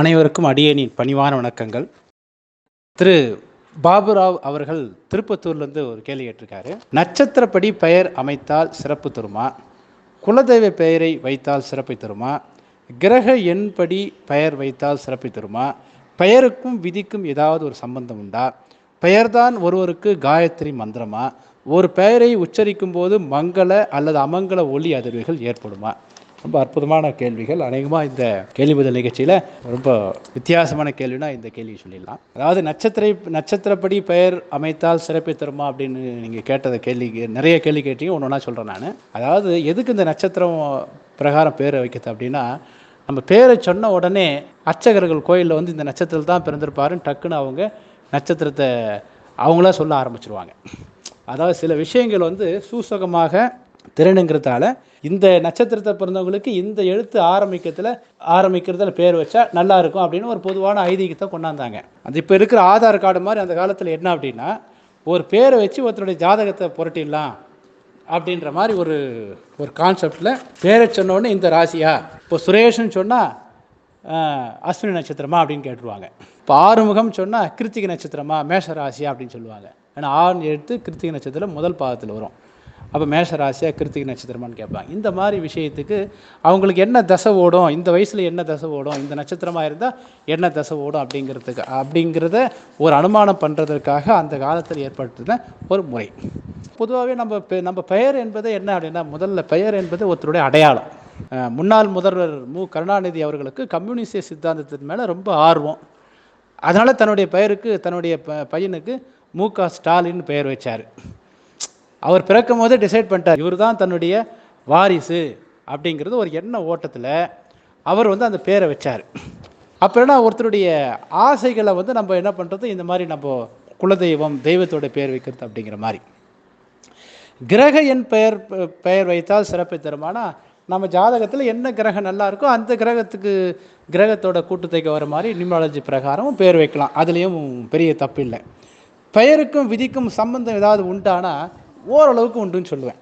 அனைவருக்கும் அடியேனின் பணிவான வணக்கங்கள். திரு பாபுராவ் அவர்கள் திருப்பத்தூர்லேருந்து ஒரு கேள்வி கேட்டிருக்காரு. நட்சத்திரப்படி பெயர் அமைத்தால் சிறப்பு தருமா? குலதெய்வ பெயரை வைத்தால் சிறப்பை தருமா? கிரக எண்படி பெயர் வைத்தால் சிறப்பை தருமா? பெயருக்கும் விதிக்கும் ஏதாவது ஒரு சம்பந்தம் உண்டா? பெயர்தான் ஒருவருக்கு காயத்ரி மந்திரமா? ஒரு பெயரை உச்சரிக்கும் போது மங்கள அல்லது அமங்கல ஒளி அதிர்வுகள் ஏற்படுமா? ரொம்ப அற்புதமான கேள்விகள். அநேகமாக இந்த கேள்வி பதில் நிகழ்ச்சியில் ரொம்ப வித்தியாசமான கேள்வினா இந்த கேள்வி சொல்லிடலாம். அதாவது நட்சத்திர நட்சத்திரப்படி பெயர் அமைத்தால் சிறப்பை தருமா அப்படின்னு நீங்கள் கேட்டத கேள்வி நிறைய கேள்வி கேட்டீங்க. ஒன்று ஒன்றா சொல்கிறேன் நான். அதாவது எதுக்கு இந்த நட்சத்திரம் பிரகாரம் பேர் வைக்கிறது அப்படின்னா நம்ம பேரை சொன்ன உடனே அர்ச்சகர்கள் கோயிலில் வந்து இந்த நட்சத்திரத்தில் தான் பிறந்திருப்பாருன்னு டக்குன்னு அவங்க நட்சத்திரத்தை அவங்களா சொல்ல ஆரம்பிச்சிருவாங்க. அதாவது சில விஷயங்கள் வந்து சூசகமாக திறனுங்கிறதால இந்த நட்சத்திரத்தை பிறந்தவங்களுக்கு இந்த எழுத்து ஆரம்பிக்கிறதுல ஆரம்பிக்கிறதுல பேர் வச்சா நல்லா இருக்கும் அப்படின்னு ஒரு பொதுவான ஐதீகத்தை கொண்டாந்தாங்க. அது இப்போ இருக்கிற ஆதார் கார்டு மாதிரி அந்த காலத்தில் என்ன அப்படின்னா ஒரு பேரை வச்சு ஒருத்தருடைய ஜாதகத்தை புரட்டிடலாம் அப்படின்ற மாதிரி ஒரு ஒரு கான்செப்டில் பேரை சொன்னோடனே இந்த ராசியா? இப்போ சுரேஷ்னு சொன்னால் அஸ்வினி நட்சத்திரமா அப்படின்னு கேட்டுருவாங்க. இப்போ ஆறுமுகம் சொன்னால் கிருத்திகை நட்சத்திரமா மேஷ ராசியா அப்படின்னு சொல்லுவாங்க. ஏன்னா ஆறு எடுத்து கிருத்திகை நட்சத்திரம் முதல் பாதத்தில் வரும். அப்போ மேஷ ராசியாக கிருத்திகை நட்சத்திரமான்னு கேட்பாங்க. இந்த மாதிரி விஷயத்துக்கு அவங்களுக்கு என்ன தசை ஓடும்? இந்த வயசில் என்ன தசை ஓடும்? இந்த நட்சத்திரமாக இருந்தால் என்ன தசை ஓடும் அப்படிங்கிறதுக்கு அப்படிங்கிறத ஒரு அனுமானம் பண்ணுறதற்காக அந்த காலத்தில் ஏற்படுத்தின ஒரு முறை. பொதுவாகவே நம்ம பெ- நம்ம பெயர் என்பது என்ன அப்படின்னா முதல்ல பெயர் என்பது ஒருத்தருடைய அடையாளம். முன்னாள் முதல்வர் மு. கருணாநிதி அவர்களுக்கு கம்யூனிஸ்ட சித்தாந்தத்தின் மேலே ரொம்ப ஆர்வம். அதனால் தன்னுடைய பெயருக்கு தன்னுடைய ப பையனுக்கு மு. க. ஸ்டாலின் பெயர் வச்சார். அவர் பிறக்கும் போதே டிசைட் பண்ணிட்டார். இவர் தான் தன்னுடைய வாரிசு அப்படிங்கிறது ஒரு எண்ண ஓட்டத்தில் அவர் வந்து அந்த பேரை வச்சார். என்ன ஒருத்தருடைய ஆசைகளை வந்து நம்ம என்ன பண்ணுறது இந்த மாதிரி நம்ம குலதெய்வம் தெய்வத்தோட பெயர் வைக்கிறது அப்படிங்கிற மாதிரி. கிரக என் பெயர் பெயர் வைத்தால் சிறப்பை தருமானா நம்ம ஜாதகத்தில் என்ன கிரகம் நல்லா இருக்கோ அந்த கிரகத்துக்கு கிரகத்தோட கூட்டத்தைக்கு வர மாதிரி நியூமாலஜி பிரகாரமும் பெயர் வைக்கலாம். அதுலேயும் பெரிய தப்பு இல்லை. பெயருக்கும் விதிக்கும் சம்பந்தம் ஏதாவது உண்டானா ஓரளவுக்கு உண்டுன்னு சொல்லுவேன்.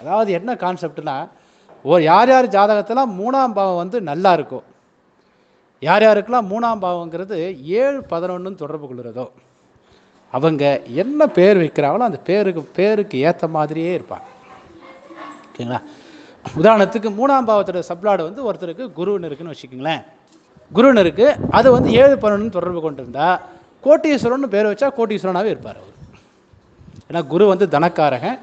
அதாவது என்ன கான்செப்ட்னா ஓ யார் யார் ஜாதகத்தெல்லாம் மூணாம் பாவம் வந்து நல்லா இருக்கும் யார் யாருக்கெல்லாம் மூணாம் பாவங்கிறது ஏழு பதினொன்றுன்னு தொடர்பு கொள்கிறதோ அவங்க என்ன பேர் வைக்கிறாங்களோ அந்த பேருக்கு பேருக்கு ஏற்ற மாதிரியே இருப்பாங்க. ஓகேங்களா? உதாரணத்துக்கு மூணாம் பாவத்தோட சப்ளாடு வந்து ஒருத்தருக்கு குருன்னு இருக்குன்னு வச்சுக்கோங்களேன். குருன்னு இருக்குது அது வந்து ஏழு பதினொன்று தொடர்பு கொண்டிருந்தா கோட்டீஸ்வரன் பேர் வச்சா கோட்டீஸ்வரனாகவே இருப்பார் அவர். ஏன்னா குரு வந்து தனக்காரகன்.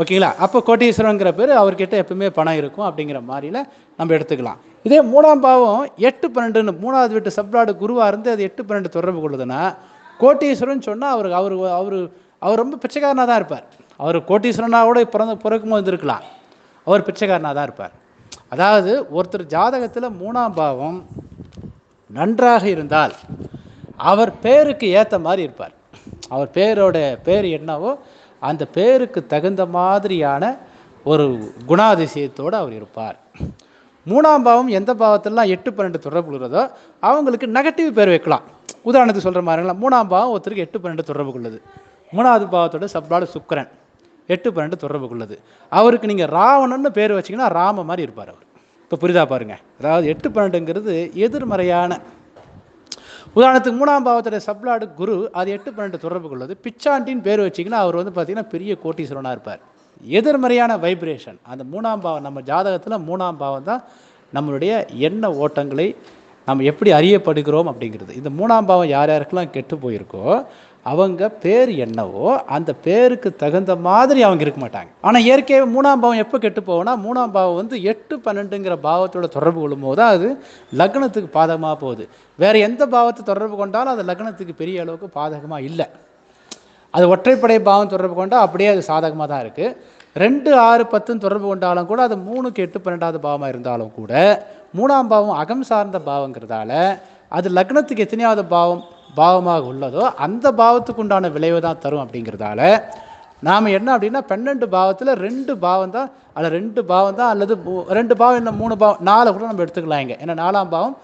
ஓகேங்களா? அப்போ கோட்டீஸ்வரங்கிற பேர் அவர்கிட்ட எப்பவுமே பணம் இருக்கும் அப்படிங்கிற மாதிரியில் நம்ம எடுத்துக்கலாம். இதே மூணாம் பாவம் எட்டு பன்னெண்டுன்னு மூணாவது வீட்டு சப்ராடு குருவாக இருந்து அது எட்டு பன்னெண்டு தொடர்பு கொள்ளுதுன்னா கோட்டீஸ்வரன் சொன்னால் அவருக்கு அவர் அவர் அவர் ரொம்ப பிச்சைக்காரனாக தான் இருப்பார். அவர் கோட்டீஸ்வரனாக கூட பிறந்த பிறக்கும் போது இருக்கலாம் அவர் பிச்சைக்காரனாக தான் இருப்பார். அதாவது ஒருத்தர் ஜாதகத்தில் மூணாம் பாவம் நன்றாக இருந்தால் அவர் பேருக்கு ஏற்ற மாதிரி இருப்பார். அவர் பேரோட பேர் என்னவோ அந்த பேருக்கு தகுந்த மாதிரியான ஒரு குணாதிசயத்தோடு அவர் இருப்பார். மூணாம் பாவம் எந்த பாவத்திலலாம் எட்டு பன்னெண்டு தொடர்பு கொள்கிறதோ அவங்களுக்கு நெகட்டிவ் பேர் வைக்கலாம். உதாரணத்துக்கு சொல்கிற மாதிரிங்களா மூணாம் பாவம் ஒருத்தருக்கு எட்டு பன்னெண்டு தொடர்பு கொள்ளுது. மூணாவது பாவத்தோட சப்ளாடு சுக்கரன் எட்டு பன்னெண்டு தொடர்பு கொள்ளுது. அவருக்கு நீங்கள் ராவணன்னு பேர் வச்சீங்கன்னா ராம மாதிரி இருப்பார் அவர். இப்போ புரிதா பாருங்க. அதாவது எட்டு பன்னெண்டுங்கிறது எதிர்மறையான உதாரணத்துக்கு மூணாம் பாவத்துடைய சப்ளாடு குரு அது எட்டு பன்னெண்டு தொடர்பு கொள்ளுது பிச்சாண்டின் பேர் வச்சிங்கன்னா அவர் வந்து பார்த்தீங்கன்னா பெரிய கோட்டீஸ்வரனாக இருப்பார். எதிர்மறையான வைப்ரேஷன் அந்த மூணாம் பாவம் நம்ம ஜாதகத்தில் மூணாம் பாவம் தான் நம்மளுடைய எண்ண ஓட்டங்களை நம்ம எப்படி அறியப்படுகிறோம் அப்படிங்கிறது. இந்த மூணாம் பாவம் யார் யாருக்கெல்லாம் கெட்டு போயிருக்கோ அவங்க பேர் என்னவோ அந்த பேருக்கு தகுந்த மாதிரி அவங்க இருக்க மாட்டாங்க. ஆனால் இயற்கையாக மூணாம் பாவம் எப்போ கெட்டு போகும்னா மூணாம் பாவம் வந்து எட்டு பன்னெண்டுங்கிற பாவத்தோட தொடர்பு கொள்ளும் போது அது லக்னத்துக்கு பாதகமாக போகுது. வேறு எந்த பாவத்தை தொடர்பு கொண்டாலும் அது லக்னத்துக்கு பெரிய அளவுக்கு பாதகமாக இல்லை. அது ஒற்றைப்படை பாவம் தொடர்பு கொண்டால் அப்படியே அது சாதகமாக தான் இருக்குது ரெண்டு ஆறு பத்துன்னு தொடர்பு கொண்டாலும் கூட அது மூணுக்கு எட்டு பன்னெண்டாவது பாவமாக இருந்தாலும் கூட மூணாம் பாவம் அகம் சார்ந்த பாவங்கிறதால அது லக்னத்துக்கு எத்தனையாவது பாவம் பாவமாக உள்ளதோ அந்த பாவத்துக்கு உண்டான விளைவு தான் தரும் அப்படிங்கிறதால நாம் என்ன அப்படின்னா பன்னெண்டு பாவத்தில் ரெண்டு பாவம் தான் அல்ல ரெண்டு பாவம் தான் அல்லது ரெண்டு பாவம் இல்லை மூணு பாவம் நாலு கூட நம்ம எடுத்துக்கலாம் இங்கே. ஏன்னா நாலாம் பாவம்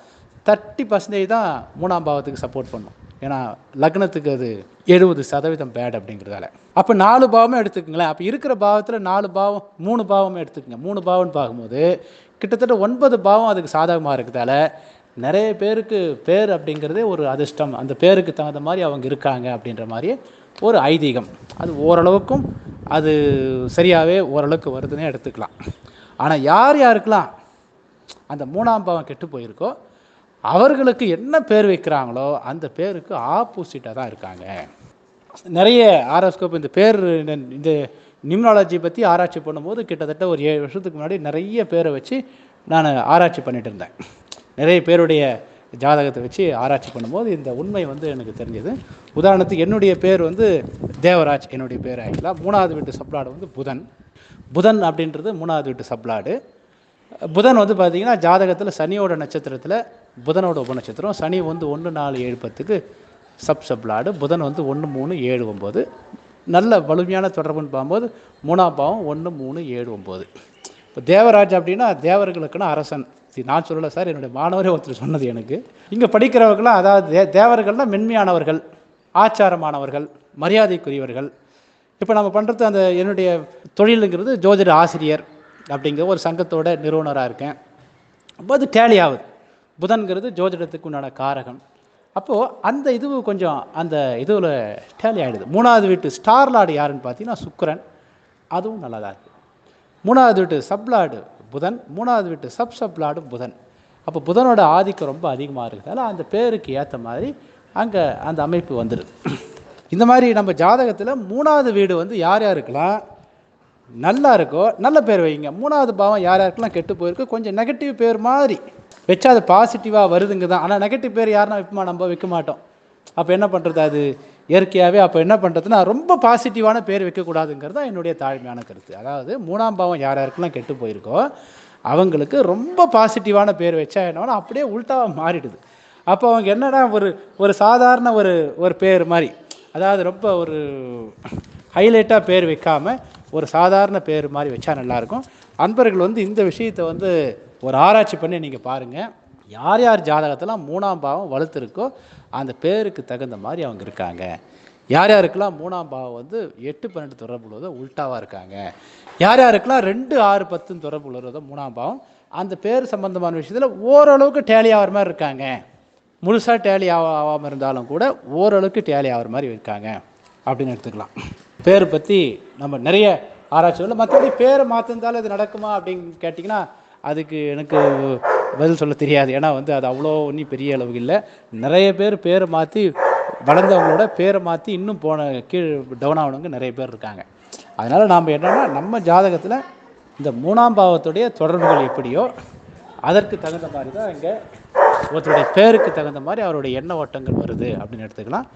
தேர்ட்டி பர்சன்டேஜ் தான் மூணாம் பாவத்துக்கு சப்போர்ட் பண்ணும். ஏன்னா லக்னத்துக்கு அது எழுபது சதவீதம் பேட் அப்படிங்கிறதால. அப்போ நாலு பாவமே எடுத்துக்கங்களேன். அப்போ இருக்கிற பாவத்தில் நாலு பாவம் மூணு பாவமே எடுத்துக்கங்க. மூணு பாவம்னு பார்க்கும்போது கிட்டத்தட்ட ஒன்பது பாவம் அதுக்கு சாதகமாக இருக்கிறதால நிறைய பேருக்கு பேர் அப்படிங்கிறதே ஒரு அதிர்ஷ்டம். அந்த பேருக்கு தகுந்த மாதிரி அவங்க இருக்காங்க அப்படின்ற மாதிரி ஒரு ஐதீகம். அது ஓரளவுக்கும் அது சரியாகவே ஓரளவுக்கு வருதுன்னே எடுத்துக்கலாம். ஆனால் யார் யாருக்கெல்லாம் அந்த மூணாம் பாவம் கெட்டு போயிருக்கோ அவர்களுக்கு என்ன பேர் வைக்கிறாங்களோ அந்த பேருக்கு ஆப்போசிட்டாக தான் இருக்காங்க. நிறைய ஆரோஸ்கோப் இந்த பேர் இந்த- இந்த பற்றி ஆராய்ச்சி பண்ணும்போது கிட்டத்தட்ட ஒரு ஏழு வருஷத்துக்கு முன்னாடி நிறைய பேரை வச்சு நான் ஆராய்ச்சி பண்ணிட்டு இருந்தேன். நிறைய பேருடைய ஜாதகத்தை வச்சு ஆராய்ச்சி பண்ணும்போது இந்த உண்மை வந்து எனக்கு தெரிஞ்சது. உதாரணத்துக்கு என்னுடைய பேர் வந்து தேவராஜ் என்னுடைய பேர் ஆக்சுவலாக மூணாவது வீட்டு சப்ளாடு வந்து புதன். புதன் அப்படின்றது மூணாவது வீட்டு சப்ளாடு. புதன் வந்து பார்த்தீங்கன்னா ஜாதகத்தில் சனியோட நட்சத்திரத்தில் புதனோட உபநட்சத்திரம் சனி வந்து ஒன்று நாலு ஏழு பத்துக்கு சப் சப்ளாடு. புதன் வந்து ஒன்று மூணு ஏழு ஒம்பது நல்ல வலிமையான தொடர்புன்னு பார்க்கும்போது மூணாம் பாவம் ஒன்று மூணு ஏழு ஒம்பது இப்போ தேவராஜ் அப்படின்னா தேவர்களுக்குன்னு அரசன். நான் சொல்லலை சார் என்னுடைய மாணவரே ஒருத்தர் சொன்னது எனக்கு. இங்கே படிக்கிறவர்களாம் அதாவது தே தேவர்கள்லாம் மென்மையானவர்கள் ஆச்சாரமானவர்கள் மரியாதைக்குரியவர்கள். இப்போ நம்ம பண்ணுறது அந்த என்னுடைய தொழிலுங்கிறது ஜோதிட ஆசிரியர் அப்படிங்கிற ஒரு சங்கத்தோட நிறுவனராக இருக்கேன். அப்போ அது டேலி ஆகுது புதன்கிறது ஜோதிடத்துக்கு உண்டான காரகம். அப்போது அந்த இது கொஞ்சம் அந்த இதுவில் டேலி ஆகிடுது மூணாவது வீட்டு ஸ்டார் லார்டு யாருன்னு பார்த்தீங்கன்னா சுக்கரன். அதுவும் நல்லா தான் இருக்குது மூணாவது வீட்டு சப்லாடு புதன் மூணாவது வீட்டு சப் சப்லாடு புதன். அப்போ புதனோட ஆதிக்கம் ரொம்ப அதிகமாக இருக்கிறதால அந்த பேருக்கு ஏற்ற மாதிரி அங்கே அந்த அமைப்பு வந்துடுது இந்த மாதிரி நம்ம ஜாதகத்தில் மூணாவது வீடு வந்து யார் யாருக்கெல்லாம் நல்லா இருக்கோ நல்ல பேர் வைங்க. மூணாவது பாவம் யார் யாருக்கெல்லாம் கெட்டு போயிருக்கு கொஞ்சம் நெகட்டிவ் பேர் மாதிரி வச்சா அது பாசிட்டிவாக வருதுங்க தான். ஆனால் நெகட்டிவ் பேர் யாருன்னா வைப்போமா நம்ம வைக்க மாட்டோம். அப்போ என்ன பண்ணுறது அது? இயற்கையாகவே அப்போ என்ன பண்ணுறதுன்னா ரொம்ப பாசிட்டிவான பேர் வைக்கக்கூடாதுங்கிறது தான் என்னுடைய தாழ்மையான கருத்து. அதாவது மூணாம் பாவம் யார் யாருக்கெல்லாம் கெட்டு போயிருக்கோ அவங்களுக்கு ரொம்ப பாசிட்டிவான பேர் வச்சா என்னன்னா அப்படியே உல்ட்டாவாக மாறிடுது. அப்போ அவங்க என்னடா ஒரு ஒரு சாதாரண ஒரு ஒரு பேர் மாதிரி அதாவது ரொம்ப ஒரு ஹைலைட்டாக பேர் வைக்காமல் ஒரு சாதாரண பேர் மாதிரி வச்சா நல்லாயிருக்கும் அன்பர்கள் வந்து இந்த விஷயத்தை வந்து ஒரு ஆராய்ச்சி பண்ணி நீங்கள் பாருங்கள் யார் யார் ஜாதகத்தெல்லாம் மூணாம் பாவம் வலுத்திருக்கோ அந்த பேருக்கு தகுந்த மாதிரி அவங்க இருக்காங்க. யார் யாருக்கெல்லாம் மூணாம் பாவம் வந்து எட்டு பன்னெண்டு தொடர்பு உள்ளதோ உல்ட்டாவாக இருக்காங்க. யார் யாருக்கெல்லாம் ரெண்டு ஆறு பத்துன்னு தொடர்பு உள்ளதோ மூணாம் பாவம் அந்த பேர் சம்பந்தமான விஷயத்தில் ஓரளவுக்கு டேலி ஆகிற மாதிரி இருக்காங்க. முழுசாக டேலி ஆகாமல் இருந்தாலும் கூட ஓரளவுக்கு டேலி ஆகிற மாதிரி இருக்காங்க. அப்படின்னு எடுத்துக்கலாம். பேர் பற்றி நம்ம நிறைய ஆராய்ச்சிகள் மற்றபடி பேரை மாற்றிருந்தாலும் இது நடக்குமா அப்படின்னு கேட்டிங்கன்னா அதுக்கு எனக்கு பதில் சொல்ல தெரியாது. ஏன்னா வந்து அது அவ்வளோ ஒன்றும் பெரிய அளவுக்கு இல்லை. நிறைய பேர் பேரை மாற்றி வளர்ந்தவங்களோட பேரை மாற்றி இன்னும் போன கீழ் டவுன் ஆனவங்க நிறைய பேர் இருக்காங்க. அதனால் நாம் என்னென்னா நம்ம ஜாதகத்தில் இந்த மூணாம் பாவத்துடைய தொடர்புகள் எப்படியோ அதற்கு தகுந்த மாதிரி தான் இங்கே ஒருத்தருடைய பேருக்கு தகுந்த மாதிரி அவருடைய எண்ண ஓட்டங்கள் வருது அப்படின்னு எடுத்துக்கலாம்.